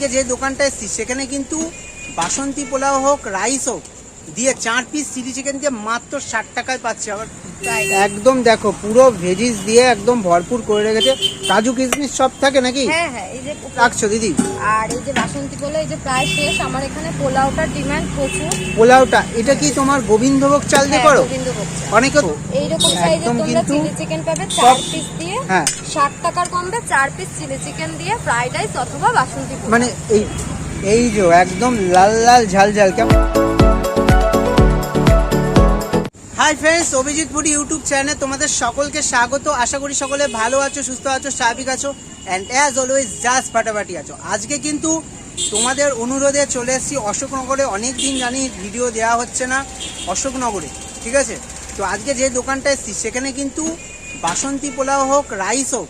আজকে যে দোকানটা এসেছি সেখানে কিন্তু বাসন্তী পোলাও হোক রাইস হোক দিয়ে চার পিস চিলি চিকেন দিয়ে মাত্র ষাট টাকায় পাচ্ছে। আবার একদম দেখো পুরো ভেজিস দিয়ে একদম ভরপুর করে রেখেছে। কাজু কিশমিশ সব থাকে নাকি? হ্যাঁ হ্যাঁ এই যে রাখছো দিদি? আর এই যে বাসন্তী পোলাও এই যে প্রায় শেষ। আমার এখানে পোলাওটার ডিমান্ড প্রচুর। পোলাওটা এটা কি তোমার গোবিন্দভোগ চাল দিয়ে হ্যাঁ, করো? গোবিন্দভোগ চাল। অনেকে তো এইরকম একদম তোমরা চিলি চিকেন পাবে চার পিস দিয়ে হ্যাঁ। ষাট টাকার কমবে। চার পিস চিলি চিকেন দিয়ে ফ্রাইড রাইস অথবা বাসন্তী মানে এই এই যে একদম লাল লাল ঝাল ঝাল কেমন? Hi friends Abhijit Puri YouTube চ্যানেলে তোমাদের সকলকে স্বাগত। আশা করি সকলে ভালো আছো, সুস্থ আছো, স্বাভাবিক আছো অ্যান্ড অ্যাজ অলওয়েজ জাস্ট ফাটাফাটি আছো। আজকে কিন্তু তোমাদের অনুরোধে চলে এসেছি, অশোকনগরে অনেক দিন জানি ভিডিও দেওয়া হচ্ছে না, অশোকনগরে, ঠিক আছে? তো আজকে যে দোকানটা এসেছি, সেখানে কিন্তু বাসন্তী পোলাও হোক রাইস হোক,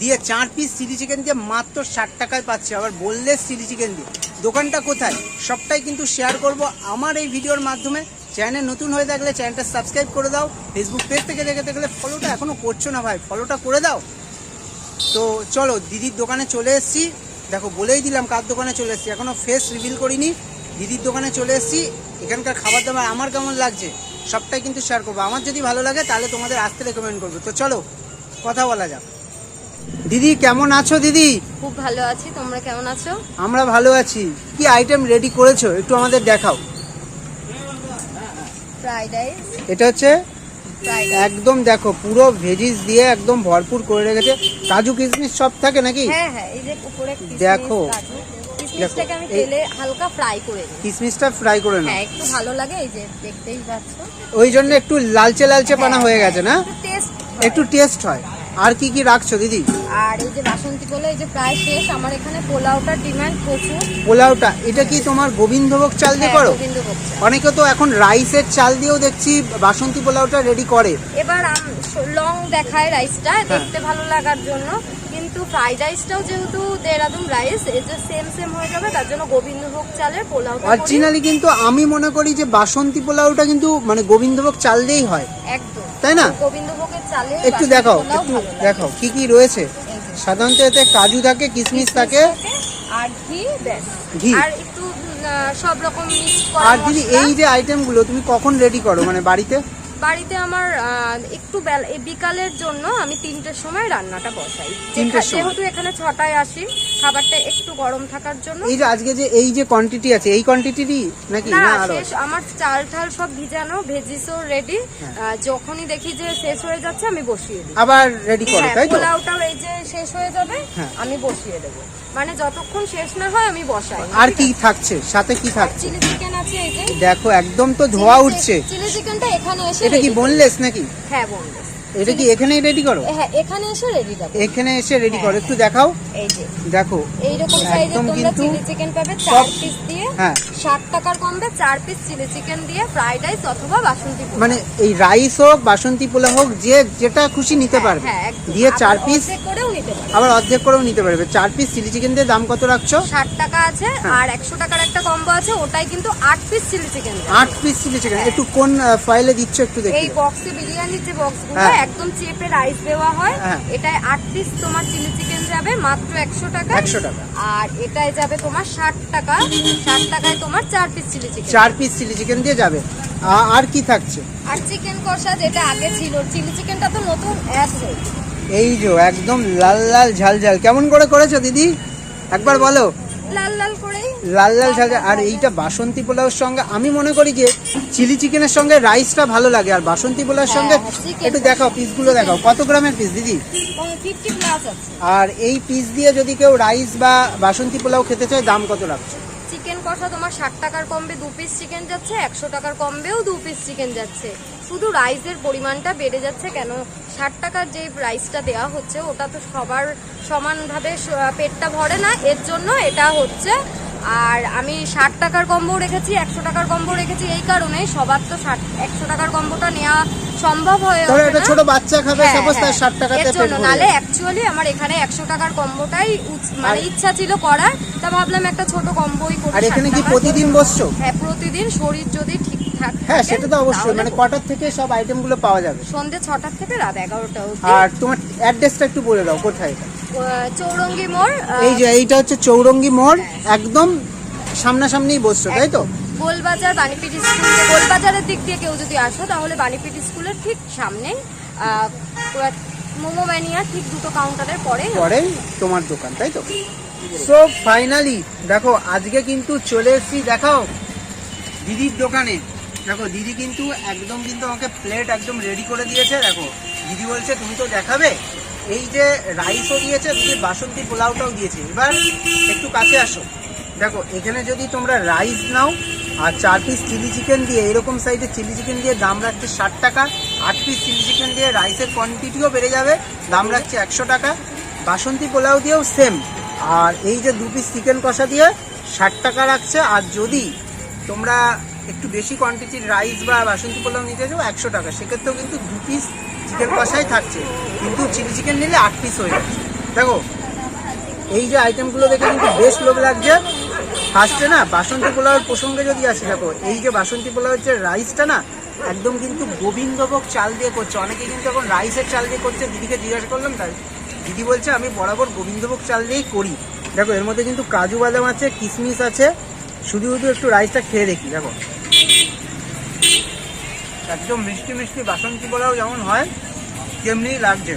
দিয়ে চার পিস চিলি চিকেন দিয়ে মাত্র ষাট টাকায় পাচ্ছে, আবার বললে চিলি চিকেন দিয়ে। দোকানটা কোথায়? সবটাই কিন্তু শেয়ার করব। আমার এই ভিডিওর মাধ্যমে চ্যানেল নতুন হয়ে থাকলে চ্যানেলটা সাবস্ক্রাইব করে দাও। ফেসবুক পেজ থেকে দেখে থাকলে ফলোটা এখনও করছ না ভাই? ফলোটা করে দাও। তো চলো দিদির দোকানে চলে এসেছি। দেখো বলেই দিলাম কার দোকানে চলে এসেছি। এখনও ফেস রিভিল করিনি। দিদির দোকানে চলে এসেছি। এখানকার খাবার দাবার আমার কেমন লাগছে সবটাই কিন্তু শেয়ার করব। আমার যদি ভালো লাগে তাহলে তোমাদের আসতে রেকমেন্ড করব। তো চলো কথা বলা যাক। দিদি কেমন আছো দিদি? খুব ভালো আছি। তোমরা কেমন আছো? আমরা ভালো আছি। কি আইটেম রেডি করেছ? একটু আমাদের দেখাও। ফ্রাইড রাইস এটা হচ্ছে একদম দেখো পুরো ভেজিস দিয়ে একদম ভরপুর করে রেখেছে। কাজু কিশমিশ সব থাকে নাকি? হ্যাঁ হ্যাঁ এই যে উপরে দেখো। কাজু। কিশমিশটাকে আমি তেলে হালকা ফ্রাই করে নিই। কিশমিশটা ফ্রাই করে নাও। হ্যাঁ একটু ভালো লাগে এই যে দেখতেই পাচ্ছ। ওই জন্য একটু লালচে লালচে পানা হয়ে গেছে না? টেস্ট একটু টেস্ট হয়। আর কি কি রাখছো দিদি? আর এই যে বাসন্তী পোলাও এই যে প্রায় শেষ। আমার এখানে পোলাওটার ডিমান্ড প্রচুর। পোলাওটা এটা কি তোমার গোবিন্দভোগ চাল দিয়ে হ্যাঁ, করো? গোবিন্দভোগ চাল। অনেকে তো এখন রাইসের চাল দিয়েও দেখছি বাসন্তী পোলাওটা রেডি করে। এবার লং দেখায় রাইসটা হ্যাঁ। দেখতে ভালো লাগার জন্য। কিন্তু ফ্রাইড রাইসটাও যেহেতু দেরাদুন রাইস যে সেম সেম হয়ে যাবে তার জন্য গোবিন্দভোগ চালের পোলাওটা করি। অরিজিনালি কিন্তু আমি মনে করি যে বাসন্তী পোলাওটা কিন্তু মানে গোবিন্দভোগ চাল দিয়েই হয়। একদম। তাই না? গোবিন্দভোগের চালে একটু দেখাও একটু দেখাও কি কি রয়েছে? সাধারণত এতে কাজু থাকে কিশমিশ থাকে। আর ঘি ঘি। আর একটু সব রকম মিক্স করা আর দিদি এই যে আইটেমগুলো তুমি কখন রেডি করো? মানে বাড়িতে? বাড়িতে আমার একটু বিকালের জন্য আমি তিনটের সময় রান্নাটা বসাই? যেহেতু এখানে ছটায় আসি খাবারটা একটু গরম থাকার জন্য। এই যে আজকে যে এই যে কোয়ান্টিটি আছে এই কোয়ান্টিটিরই নাকি না শেষ আমার চাল ঠাল সব ভিজানো ভেজিসও রেডি হ্যাঁ। যখনই দেখি যে শেষ হয়ে যাচ্ছে আমি বসিয়ে দিই। আবার রেডি করো হ্যাঁ তাই তো? পোলাওটাও এই যে শেষ হয়ে যাবে হ্যাঁ। আমি বসিয়ে দেবো। মানে যতক্ষণ শেষ না হয় আমি বসাই। আর কি থাকছে? সাথে কি থাকছে? চিলি চিকেন আছে এই যে। দেখো একদম তো ধোয়া উঠছে। চিলি চিকেনটা এখানে এসে এটা কি বোনলেস নাকি? হ্যাঁ boneless। এটা কি এখানেই রেডি করো? হ্যাঁ এখানে এসে রেডি করো। এখানে এসে রেডি হ্যাঁ। করো একটু দেখাও। এই যে। দেখো। এইরকম তোমরা চিলি চিকেন পাবে 4 পিস দিয়ে হ্যাঁ। ষাট টাকার কমবে চার পিস চিলি চিকেন দিয়ে ফ্রাইড রাইস অথবা বাসন্তী পোলাও। মানে এই রাইস হোক বাসন্তী পোলা হোক যে যেটা খুশি নিতে হ্যাঁ, পারবে। হ্যাঁ, দিয়ে আবার চার পিস পারবে আবার অর্ধেক করেও নিতে পারবে। চার পিস চিলি চিকেন দিয়ে দাম কত রাখছো? ষাট টাকা আছে হ্যাঁ। আর একশো টাকার একটা কম্বো আছে ওটাই কিন্তু আট পিস চিলি চিকেন আট পিস চিলি চিকেন একটু কোন ফাইলে দিচ্ছ একটু দেখি। এই বক্সে বিরিয়ানির যে বক্সগুলো হ্যাঁ। একদম চেপে রাইস দেওয়া হয় হ্যাঁ। এটায় আট পিস তোমার চিলি চিকেন যাবে মাত্র একশো টাকা। 100 টাকা। আর এটায় যাবে তোমার ষাট টাকা। ষাট টাকায় তোমার চার পিস চিলি চিকেন চার পিস চিলি চিকেন দিয়ে যাবে। আর কি থাকছে? আর চিকেন কষা যেটা আগে ছিল চিলি চিকেনটা তো নতুন অ্যাড এই যে একদম লাল লাল ঝাল ঝাল। কেমন করে করেছ দিদি? একবার বলো। লাল লাল করেই লাল লাল ঝাল। আর এইটা বাসন্তী পোলাওর সঙ্গে আমি মনে করি যে চিলি চিকেনের সঙ্গে রাইসটা ভালো লাগে আর বাসন্তী পোলাওর সঙ্গে হ্যাঁ, একটু দেখাও পিসগুলো দেখাও। কত গ্রামের পিস দিদি? আর এই পিস দিয়ে যদি কেউ রাইস বা বাসন্তী পোলাও খেতে চায় দাম কত রাখছো? চিকেন কষা তোমার ষাট টাকার কমবে দু পিস চিকেন যাচ্ছে একশো টাকার কমবেও দু পিস চিকেন যাচ্ছে। শুধু রাইসের পরিমাণটা বেড়ে যাচ্ছে কেন? ষাট টাকার যে রাইসটা দেওয়া হচ্ছে ওটা তো সবার সমানভাবে পেটটা ভরে না এর জন্য এটা হচ্ছে আর আমি ষাট টাকার কম্বো রেখেছি একশো টাকার কম্বো রেখেছি এই কারণে সবার তো ষাট একশো টাকার কম্বোটা নেওয়া সম্ভব হয়ে ওঠে ছোট বাচ্চা খাবে হ্যাঁ, সাপোজ তার হ্যাঁ। টাকাতে পেট জন্য ভরে নালে অ্যাকচুয়ালি আমার এখানে একশো টাকার কম্বোটাই মানে ইচ্ছা ছিল করার তা ভাবলাম একটা ছোট কম্বোই করি আর এখানে কি প্রতিদিন বসছো? হ্যাঁ প্রতিদিন শরীর যদি ঠিক থাক- হ্যাঁ সেটা তো অবশ্যই মানে কটার থেকে সব আইটেমগুলো পাওয়া যাবে। সন্ধ্যে ছটার থেকে রাত এগারোটা অবধি। আর তোমার অ্যাড্রেসটা একটু বলে দাও কোথায় এটা? চৌরঙ্গি মোড় এই যে এইটা হচ্ছে চৌরঙ্গি মোড় একদম সামনাসামনিই বসছো তাই তো? গোলবাজার বাণীপীঠ স্কুল গোলবাজারের দিক দিয়ে কেউ যদি আসো তাহলে বাণীপীঠ স্কুলের ঠিক সামনে মোমো ম্যানিয়া ঠিক দুটো কাউন্টারের পরে পরেই তোমার দোকান তাই তো? সো ফাইনালি দেখো আজকে কিন্তু চলে এসেছি দেখাও দিদির দোকানে। দেখো, দিদি কিন্তু একদম কিন্তু আমাকে প্লেট একদম রেডি করে দিয়েছে। দেখো, দিদি বলছে, তুমি তো দেখাবে? এই যে রাইসও দিয়েছে, দিদি বাসন্তী পোলাওটাও দিয়েছে। এবার একটু কাছে আসো। দেখো, এখানে যদি তোমরা রাইস নাও আর চার পিস চিলি চিকেন দিয়ে, এরকম সাইডে চিলি চিকেন দিয়ে দাম রাখছে ষাট টাকা, আট পিস চিলি চিকেন দিয়ে রাইসের কোয়ান্টিটিও বেড়ে যাবে, দাম রাখছে একশো টাকা। বাসন্তী পোলাও দিয়েও সেম আর এই যে দু পিস চিকেন কষা দিয়ে ষাট টাকা রাখছে। আর যদি তোমরা একটু বেশি কোয়ান্টিটির রাইস বা বাসন্তী পোলাও নিতে যাব, একশো টাকা। সেক্ষেত্রেও কিন্তু দু পিস চিকেন কষাই থাকছে। কিন্তু চিলি চিকেন নিলে আট পিস হয়ে যাচ্ছে। দেখো, এই যে আইটেমগুলো দেখে কিন্তু বেশ লোক লাগছে। ফার্স্টে না, বাসন্তী পোলাওয়ের প্রসঙ্গে যদি আসে, দেখো, এই যে বাসন্তী পোলাওয়ের যে রাইসটা না, একদম কিন্তু গোবিন্দভোগ চাল দিয়ে করছে। অনেকে কিন্তু এখন রাইসের চাল দিয়ে করছে। দিদিকে জিজ্ঞাসা করলাম তাই দিদি বলছে, আমি বরাবর গোবিন্দভোগ চাল দিয়েই করি। দেখো, এর মধ্যে কিন্তু কাজু বাদাম আছে কিশমিশ আছে। শুধু শুধু একটু রাইসটা খেয়ে দেখি, দেখো। একদম মিষ্টি মিষ্টি বাসন্তী পোলাও যেমন হয়, তেমনি লাগছে।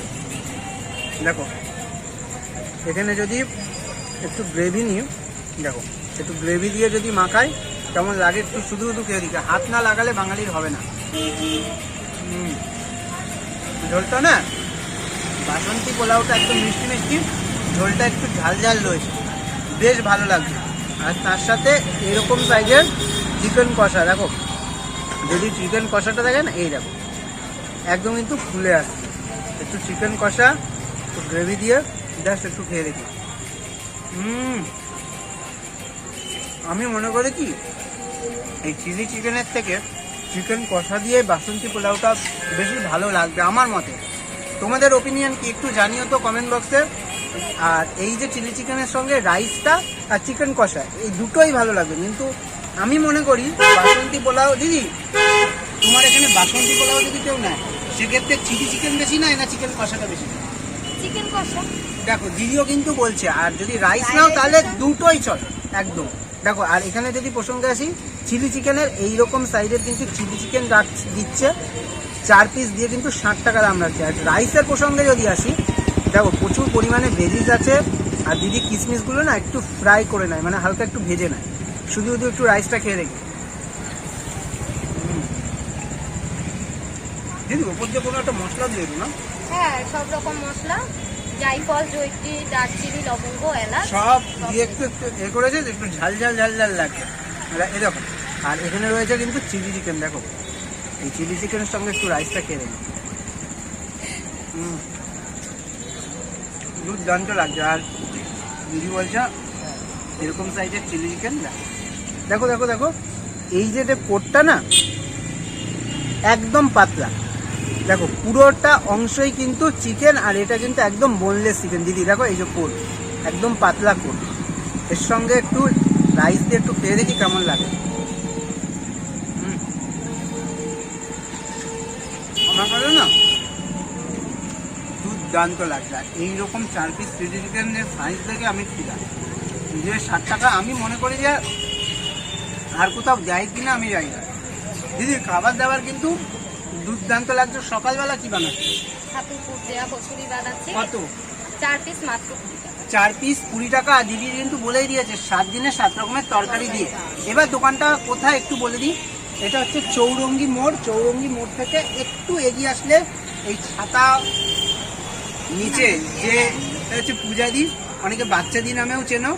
দেখো, এখানে যদি একটু গ্রেভি নিই, দেখো, একটু গ্রেভি দিয়ে যদি মাখাই কেমন লাগে একটু শুধু শুধু খেয়ে দিকে হাত না লাগালে বাঙালির হবে না। ঝোলটা না, বাসন্তী পোলাওটা একটু মিষ্টি মিষ্টি, ঝোলটা একটু ঝাল ঝাল রয়েছে। বেশ ভালো লাগছে। আর তার সাথে এরকম সাইজের চিকেন কষা, দেখো। যদি চিকেন কষাটা দেখেন, এই দেখো। একদম কিন্তু ফুলে আসছে। একটু চিকেন কষা, একটু গ্রেভি দিয়ে জাস্ট একটু খেয়ে দেখি। হুম। আমি মনে করি কি, এই চিলি চিকেনের থেকে চিকেন কষা দিয়ে বাসন্তী পোলাওটা বেশি ভালো লাগবে আমার মতে। তোমাদের ওপিনিয়ন কি একটু জানিও তো কমেন্ট বক্সে আর এই যে চিলি চিকেনের সঙ্গে রাইসটা আর চিকেন কষা, এই দুটোই ভালো লাগবে। কিন্তু আমি মনে করি বাসন্তী পোলাও দিদি তোমার এখানে বাসন্তী পোলাও যদি কেউ নেয় সেক্ষেত্রে চিলি চিকেন বেশি নেয় না চিকেন কষাটা বেশি নেয়? চিকেন কষা? দেখো দিদিও কিন্তু বলছে আর যদি রাইস নাও তাহলে দুটোই চলে একদম। দেখো আর এখানে যদি প্রসঙ্গে আসি চিলি চিকেনের এইরকম সাইডের কিন্তু চিলি চিকেন দিচ্ছে চার পিস দিয়ে কিন্তু ষাট টাকা দাম রাখছে। আর রাইসের প্রসঙ্গে যদি আসি দেখো প্রচুর পরিমাণে ভেজিস আছে আর দিদি কিশমিশগুলো না একটু ফ্রাই করে নেয় মানে হালকা একটু ভেজে নেয়। শুধু শুধু একটু রাইসটা খেয়ে দেখি। দিদি ওপর দিয়ে কোনো একটা মশলা দিয়ে না। হ্যাঁ সব রকম মশলা জাইফল জৈত্রী দারচিনি লবঙ্গ এলাচ সব দিয়ে একটু একটু এ করেছে একটু ঝাল ঝাল ঝাল ঝাল লাগছে আর এই দেখো আর এখানে রয়েছে কিন্তু চিলি চিকেন দেখো। এই চিলি চিকেনের সঙ্গে একটু রাইসটা খেয়ে দেখো। হুম। দুর্দান্ত লাগছে। আর দিদি বলছে এরকম সাইজের চিলি চিকেন দেখো। দেখো দেখো দেখো। এই যে কোটটা না, একদম পাতলা। দেখো, পুরোটা অংশই কিন্তু চিকেন আর এটা কিন্তু একদম বোনলেস চিকেন। দিদি, দেখো এই যে কোট, একদম পাতলা কোট। এর সঙ্গে একটু রাইস দিয়ে একটু খেয়ে দেখি কেমন লাগে। না? এইরকম চার পিস চিলি চিকেনের সাইজ দেখে আমি ফিরা যে ষাট টাকা, আমি মনে করি যে আর কোথাও যাই কিনা আমি যাই না। দিদি খাবার দাবার কিন্তু দুর্দান্ত লাগছে। সকালবেলা কি বানাচ্ছে? কত? চার পিস মাত্র। কুড়ি টাকা। চার পিস কুড়ি টাকা। আর দিদি কিন্তু বলেই দিয়েছে সাত দিনে সাত রকমের তরকারি দিয়ে। এবার দোকানটা কোথায় একটু বলে দিই। এটা হচ্ছে চৌরঙ্গি মোড়। চৌরঙ্গি মোড় থেকে একটু এগিয়ে আসলে এই ছাতা নিচে যে হচ্ছে পূজাদি। অনেকে বাচ্চা বাচ্চাদি নামেও চেনো।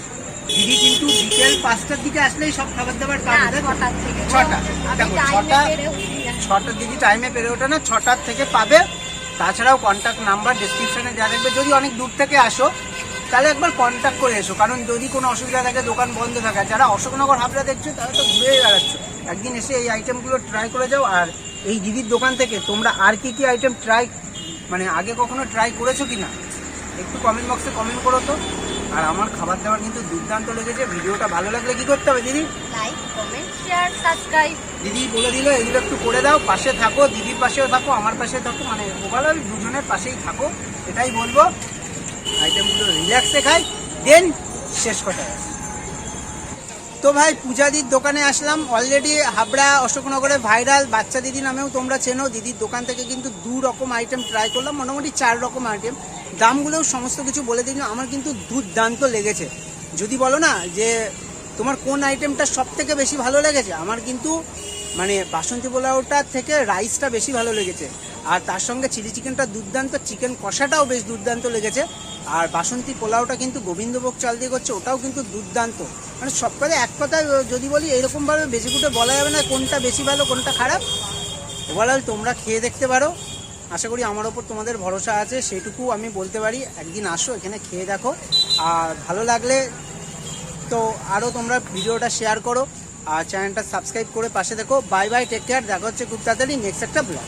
দিদি কিন্তু বিকেল পাঁচটার দিকে আসলেই সব খাবার দাবার পাবে থেকে। ছটা। দেখো, ছটা-। ছটার দিদি টাইমে পেরে ওঠে না ছটার থেকে পাবে। তাছাড়াও কন্ট্যাক্ট নাম্বার ডিসক্রিপশনে দেওয়া থাকবে যদি অনেক দূর থেকে আসো তাহলে একবার কন্ট্যাক্ট করে এসো। কারণ যদি কোনো অসুবিধা থাকে দোকান বন্ধ থাকে যারা অশোকনগর হাবড়া দেখছ তারা তো ঘুরে বেড়াচ্ছ। একদিন এসে এই আইটেমগুলো ট্রাই করে যাও। আর এই দিদির দোকান থেকে তোমরা আর কি কি আইটেম ট্রাই মানে আগে কখনো ট্রাই করেছ কি না একটু কমেন্ট বক্সে কমেন্ট করো তো। আর আমার খাবার দাবার কিন্তু দুর্দান্ত লেগেছে ভিডিওটা ভালো লাগলে কি করতে হবে দিদি? লাইক কমেন্ট শেয়ার সাবস্ক্রাইব দিদি বলে দিল এগুলো একটু করে দাও পাশে থাকো দিদির পাশেও থাকো আমার পাশে থাকো মানে ওভারঅল দুজনের পাশেই থাকো এটাই বলব। আইটেমগুলো রিল্যাক্সে খাই দেন শেষ কথা। তো ভাই পূজাদির দোকানে আসলাম অলরেডি হাবড়া অশোকনগরে ভাইরাল বাচ্চা দিদি নামেও তোমরা চেনো দিদির দোকান থেকে কিন্তু দু রকম আইটেম ট্রাই করলাম মোটামুটি চার রকম আইটেম দামগুলোও সমস্ত কিছু বলে দিলাম আমার কিন্তু দুর্দান্ত লেগেছে। যদি বলো না যে তোমার কোন আইটেমটা সব থেকে বেশি ভালো লেগেছে, আমার কিন্তু মানে বাসন্তী পোলাওটার থেকে রাইসটা বেশি ভালো লেগেছে। আর তার সঙ্গে চিলি চিকেনটা দুর্দান্ত চিকেন কষাটাও বেশ দুর্দান্ত লেগেছে। আর বাসন্তী পোলাওটা কিন্তু গোবিন্দভোগ চাল দিয়ে করছে, ওটাও কিন্তু দুর্দান্ত। মানে সব কথা এক কথায় যদি বলি, এরকমভাবে বেশি কুটে বলা যাবে না কোনটা বেশি ভালো, কোনটা খারাপ। ওভারঅল তোমরা খেয়ে দেখতে পারো। আশা করি আমার ওপর তোমাদের ভরসা আছে, সেটুকু আমি বলতে পারি। একদিন আসো, এখানে খেয়ে দেখো। আর ভালো লাগলে তো আরও তোমরা ভিডিওটা শেয়ার করো। আর চ্যানেলটা সাবস্ক্রাইব করে পাশে দেখো। বাই বাই টেক কেয়ার দেখা হচ্ছে খুব তাড়াতাড়ি নেক্সট একটা ব্লগ